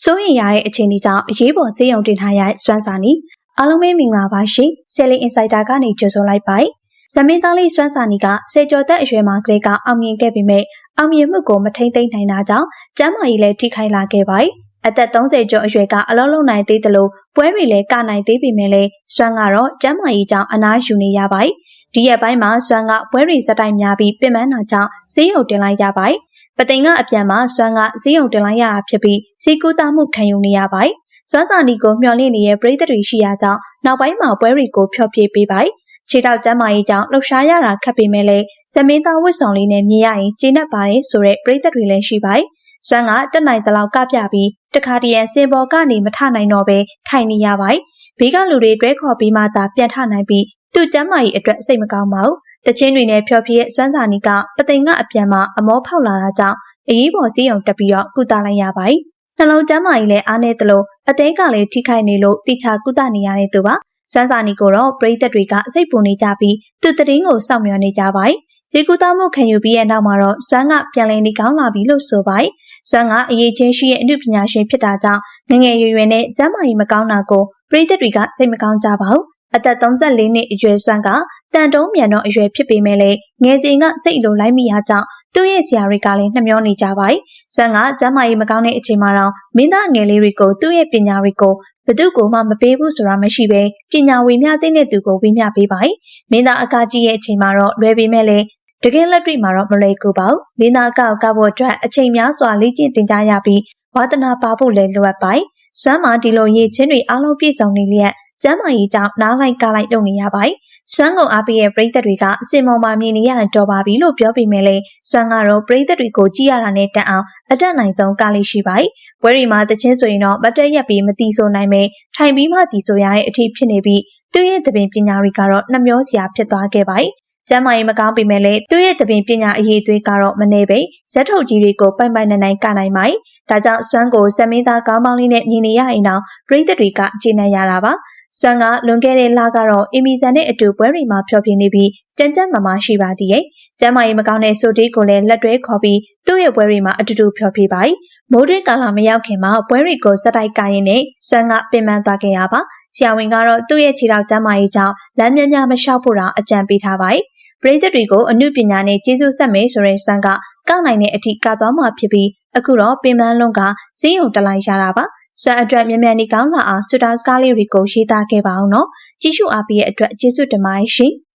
စိုးရင်ရတဲ့အခြေအနေကြောင့်အရေးပေါ်စေယုံတင်ထားရစွမ်းစာနီအားလုံးပဲမင်္ဂလာပါရှင်ဆယ်လီအင်ဆိုင်တာကနေကြိုဆိုလိုက်ပါဇမင်းသားလေးစွမ်းစာနီကစေကျော်သက်အရွယ်မှာကလေးကအောင်မြင်ခဲ့ပေမဲ့အောင်မြင်မှုကိုမထိမ့်သိမ့်နိုင်တာကြောင့်ကျမ်းမာရေးလည်းထိခိုက်လာခဲ့ပါတယ်အသက်30ကျော်အရွယ်ကအလုံးလုံးနိုင်သေးသလိုပွဲတွေလည်းကနိုင်သေးပေမဲ့လည်းစွမ်းကတော့ကျမ်းမာရေးကြောင့်အနားယူနေရပါတယ်ဒီရက်ပိုင်းမှာစွမ်းကပွဲတွေစတိုင်များပြီးပြင်ပန်းတာကြောင့်ဈေးရုံတင်လိုက်ရပါတယ် ပသိမ်ကအပြန်မှာစွမ်းကဈေးရုံတင်လိုက်ရတာဖြစ်ပြီးဈေးကူးသားမှုခံယူနေရပါတယ်။စွမ်းစာနီကိုမျှော်လင့်နေတဲ့ပြည်သက်တွေရှိရာကြောင့်နောက်ပိုင်းမှာပွဲတွေကိုဖျော်ဖြေပေးပါတယ်။ခြေထောက်ကျမ်းမာရေးကြောင့်လှုပ်ရှားရတာခက်ပေမဲ့လည်းဇမင်းသားဝတ်ဆောင်လေးနဲ့မြင်ရရင်ကျေနပ်ပါတယ်ဆိုတဲ့ပြည်သက်တွေလည်းရှိပါတယ်။စွမ်းကတက်နိုင်သလောက်ကပြပြီးတခါတရံစင်ပေါ်ကနေမထနိုင်တော့ပဲထိုင်နေရပါတယ်။ဘေးကလူတွေတွဲခေါ်ပြီးမှသာပြန်ထနိုင်ပြီး သူ့ကျမ်းမာရေးအတွက်စိတ်မကောင်းပါဘူး။တချင်းတွေနဲ့ဖျော်ဖြေရဲ့စွမ်းစာနီကပသိမ်ကအပြန်မှာအမောဖောက်လာတာကြောင့်အရေးပေါ်စီးရုံတက်ပြီးတော့ကုသလိုက်ရပါတယ်။နှလုံးကျန်းမာရေးလည်းအားနည်းသလိုအသေးကလည်းထိခိုက်နေလို့တိချာကုသနေရတဲ့သူပါ။စွမ်းစာနီကိုတော့ပရိသတ်တွေကစိတ်ပူနေကြပြီးသူတရင်ကိုစောင့်မျှော်နေကြပါတယ်။ဒီကုသမှုခံယူပြီးတဲ့နောက်မှာတော့စွမ်းကပြန်လည်နေကောင်းလာပြီလို့ဆိုပါတယ်။စွမ်းကအရေးချင်းရှိတဲ့အမှုပညာရှင်ဖြစ်တာကြောင့်ငငယ်ရွယ်ရွယ်နဲ့ကျန်းမာရေးမကောင်းတာကိုပရိသတ်တွေကစိတ်မကောင်းကြပါဘူး။ အသက်34နှစ်အရွယ်စွမ်းကတန်တုံးမြန်တော့အရွယ်ဖြစ်ပေမဲ့လည်းငယ်စဉ်ကစိတ်လိုလိုက်မိရကြောင်းသူ့ရဲ့ဆရာတွေကလည်းနှမျောနေကြပါတယ်။စွမ်းကကျမ်းမာရေးမကောင်းတဲ့အချိန်မှာတော့မင်းသားငယ်လေးတွေကိုသူ့ရဲ့ပညာတွေကိုဘသူ့ကိုမှမပေးဘူးဆိုတာမရှိဘဲပညာဝေမျှတဲ့တဲ့သူကိုဝေမျှပေးပါတယ်။မင်းသားအကားကြီးရဲ့အချိန်မှာတော့လွယ်ပေမဲ့လည်းတကယ်လက်တွေ့မှာတော့မလွယ်ကူပါဘူး။မင်းသားအကောက်ကဖို့အတွက်အချိန်များစွာလေ့ကျင့်သင်ကြားရပြီးဝါသနာပါဖို့လည်းလိုအပ်ပါတယ်။စွမ်းမှာဒီလိုရည်ချင်းတွေအားလုံးပြည့်စုံနေလျက် ကျမ်းမာရေးကြောင့်နားလိုက်ကားလိုက်လုပ်နေရပါတယ်။စွမ်းကုန်အားပေးရဲ့ပရိသတ်တွေကအစင်မော်မှာမြင်နေရတော့ပါပြီလို့ပြောပေမဲ့လည်းစွမ်းကတော့ပရိသတ်တွေကိုကြည့်ရတာနဲ့တန်အောင်အတက်နိုင်ဆုံးကားလေးရှိပါတယ်။ပွဲရီမှာတချင်းဆိုရင်တော့မတက်ရက်ပြီးမတီးဆိုနိုင်ပဲထိုင်ပြီးမှတီးဆိုရတဲ့အထိဖြစ်နေပြီးသူ့ရဲ့သပင်ပညာတွေကတော့နှမျောစရာဖြစ်သွားခဲ့ပါတယ်။ ကျမ်းမာရေးမကောင်းပေမဲ့လည်းသူ့ရဲ့သပင်ပညာအရေးအသွေးကတော့မနေပဲဇက်ထုတ်ကြီးတွေကိုပိုင်ပိုင်နိုင်နိုင်ကနိုင်ပါတယ်။ဒါကြောင့်စွမ်းကိုစက်မင်းသားကောင်းပေါင်းလေးနဲ့မြင်နေရရင်တော့ပြည်သက်တွေကကျေနပ်ရတာပါ။စွမ်းကလွန်ခဲ့တဲ့လကတော့အီမီဇန်နဲ့အတူပွဲတွေမှာဖျော်ဖြေနေပြီးကြမ်းကြမ်းမာမာရှိပါသေးရဲ့။ကျမ်းမာရေးမကောင်းတဲ့ဆိုတေးကိုလည်းလက်တွဲခေါ်ပြီးသူ့ရဲ့ပွဲတွေမှာအတူတူဖျော်ဖြေပါ။မိုးတွင်းကာလမရောက်ခင်မှာပွဲတွေကိုစတိုက်ကရင်နဲ့စွမ်းကပင်ပန်းသွားခဲ့ရပါ။ဆရာဝန်ကတော့သူ့ရဲ့ခြေထောက်ကျမ်းမာရေးကြောင့်လမ်းမြများမလျှောက်ဖို့တော့အကြံပေးထားပါ။ ပရိသတ်တွေကိုအမှုပညာနဲ့ကျေးဇူးဆက်မယ်ဆိုတဲ့စွမ်းကကနိုင်တဲ့အထိကသွားမှာဖြစ်ပြီးအခုတော့ပင်ပန်းလုံးကစည်းရုံတလိုက်ရတာပါ။စွမ်းအတွက်မြန်မြန်နေကောင်းလာအောင်စူတောင်းစကားလေးတွေကိုရေးသားခဲ့ပါအောင်နော်ကြည့်ရှုအားပေးရဲ့အတွက်ကျေးဇူးတင်ပါတယ်ရှင်။